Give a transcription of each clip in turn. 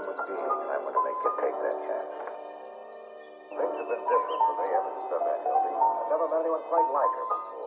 human being, I'm going to make you take that chance. Things have been different for me ever since I met Hildy. I've never met anyone quite like her before.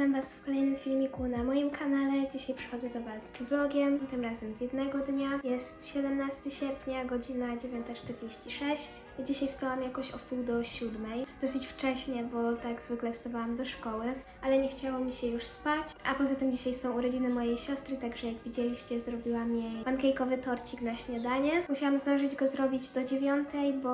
Witam Was w kolejnym filmiku na moim kanale. Dzisiaj przychodzę do Was z vlogiem, tym razem z jednego dnia. Jest 17 sierpnia, godzina 9.46. I Dzisiaj wstałam jakoś o wpół do siódmej. Dosyć wcześnie, bo tak zwykle wstawałam do szkoły, ale nie chciało mi się już spać. A poza tym dzisiaj są urodziny mojej siostry, także jak widzieliście, zrobiłam jej pancake'owy torcik na śniadanie. Musiałam zdążyć go zrobić do dziewiątej, bo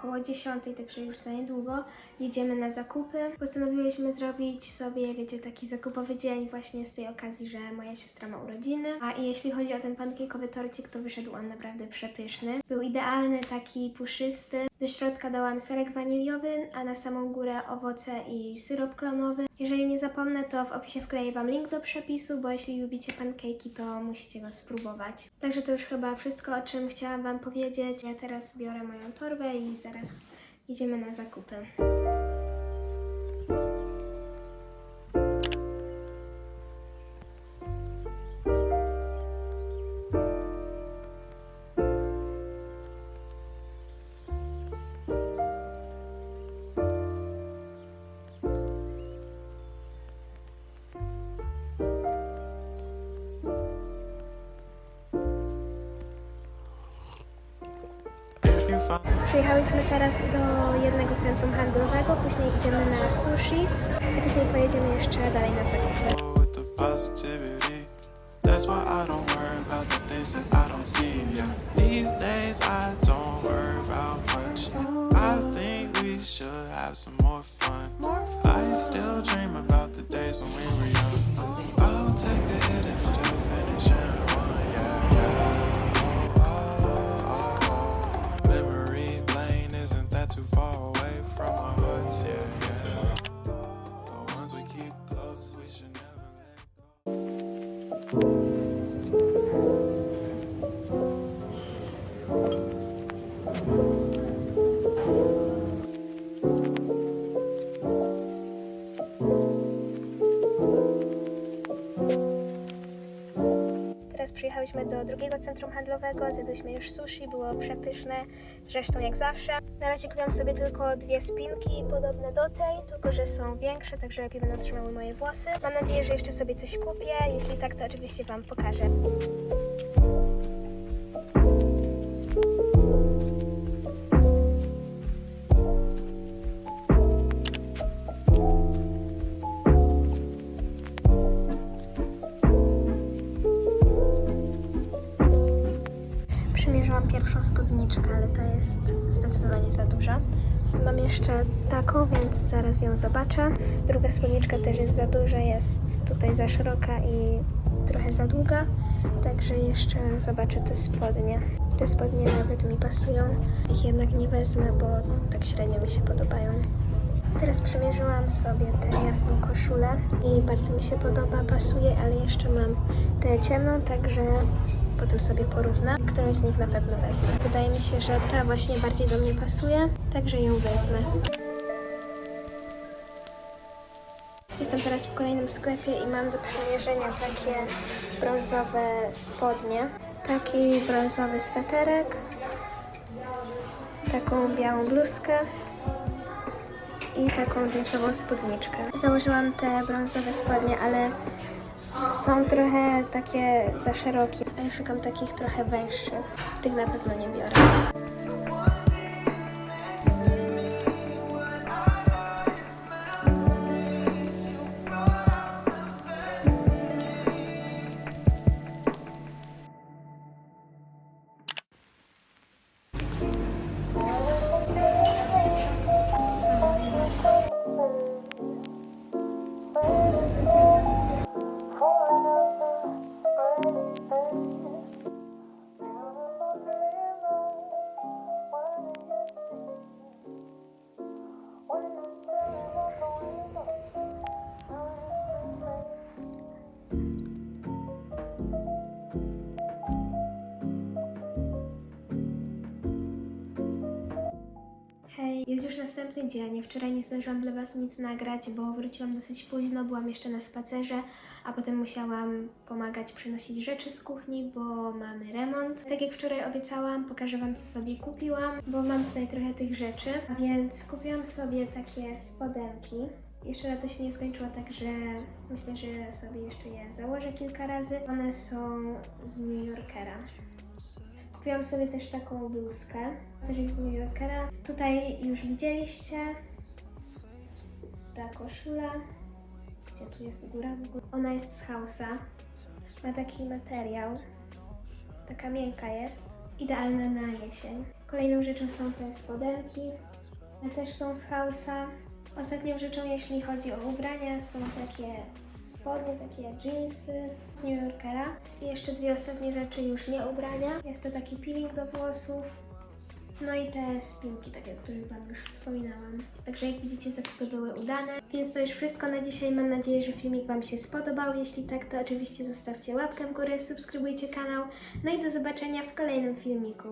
około 10, także już za niedługo jedziemy na zakupy. Postanowiłyśmy zrobić sobie, wiecie, taki zakupowy dzień właśnie z tej okazji, że moja siostra ma urodziny. A jeśli chodzi o ten pancake'owy torcik, to wyszedł on naprawdę przepyszny. Był idealny, taki puszysty. Do środka dałam serek waniliowy, a na samą górę owoce i syrop klonowy. Jeżeli nie zapomnę, to w opisie wkleję Wam link do przepisu, bo jeśli lubicie pancake'i, to musicie go spróbować. Także to już chyba wszystko, o czym chciałam Wam powiedzieć. Ja teraz biorę moją torbę i zaraz jedziemy na zakupy. Przyjechałyśmy teraz do jednego centrum handlowego, później idziemy na sushi, a później pojedziemy jeszcze dalej na zakupy. Too far Przyjechałyśmy do drugiego centrum handlowego, zjadłyśmy już sushi, było przepyszne, zresztą jak zawsze. Na razie kupiłam sobie tylko dwie spinki, podobne do tej, tylko że są większe, także lepiej będą trzymały moje włosy. Mam nadzieję, że jeszcze sobie coś kupię, jeśli tak, to oczywiście Wam pokażę. Pierwszą spódniczkę, ale ta jest zdecydowanie za duża. Mam jeszcze taką, więc zaraz ją zobaczę. Druga spódniczka też jest za duża, jest tutaj za szeroka i trochę za długa. Także jeszcze zobaczę te spodnie. Te spodnie nawet mi pasują. Ich jednak nie wezmę, bo tak średnio mi się podobają. Teraz przymierzyłam sobie tę jasną koszulę i bardzo mi się podoba, pasuje, ale jeszcze mam tę ciemną, także potem sobie porównam. Którąś z nich na pewno wezmę. Wydaje mi się, że ta właśnie bardziej do mnie pasuje, także ją wezmę. Jestem teraz w kolejnym sklepie i mam do przymierzenia takie brązowe spodnie. Taki brązowy sweterek, taką białą bluzkę i taką jeansową spódniczkę. Założyłam te brązowe spodnie, ale są trochę takie za szerokie. Szukam takich trochę węższych. Tych na pewno nie biorę. Następny dzień. Wczoraj nie zdążyłam dla Was nic nagrać, bo wróciłam dosyć późno, byłam jeszcze na spacerze, a potem musiałam pomagać przynosić rzeczy z kuchni, bo mamy remont. Tak jak wczoraj obiecałam, pokażę Wam, co sobie kupiłam, bo mam tutaj trochę tych rzeczy. A więc kupiłam sobie takie spodenki. Jeszcze lato się nie skończyło, także myślę, że sobie jeszcze je założę kilka razy. One są z New Yorkera. Kupiłam sobie też taką bluzkę, też jest z New Yorkera. Tutaj już widzieliście. Ta koszula. Gdzie tu jest góra? w ogóle? Ona jest z Hausa. Ma taki materiał. Taka miękka jest. Idealna na jesień. Kolejną rzeczą są te spodenki. One też są z Hausa. Ostatnią rzeczą, jeśli chodzi o ubrania, są takie spodnie, takie jak jeansy z New Yorkera. I jeszcze dwie ostatnie rzeczy, już nie ubrania. Jest to taki peeling do włosów. No i te spinki, takie, o których Wam już wspominałam. Także jak widzicie, zakupy były udane. Więc to już wszystko na dzisiaj. Mam nadzieję, że filmik Wam się spodobał. Jeśli tak, to oczywiście zostawcie łapkę w górę, subskrybujcie kanał. No i do zobaczenia w kolejnym filmiku.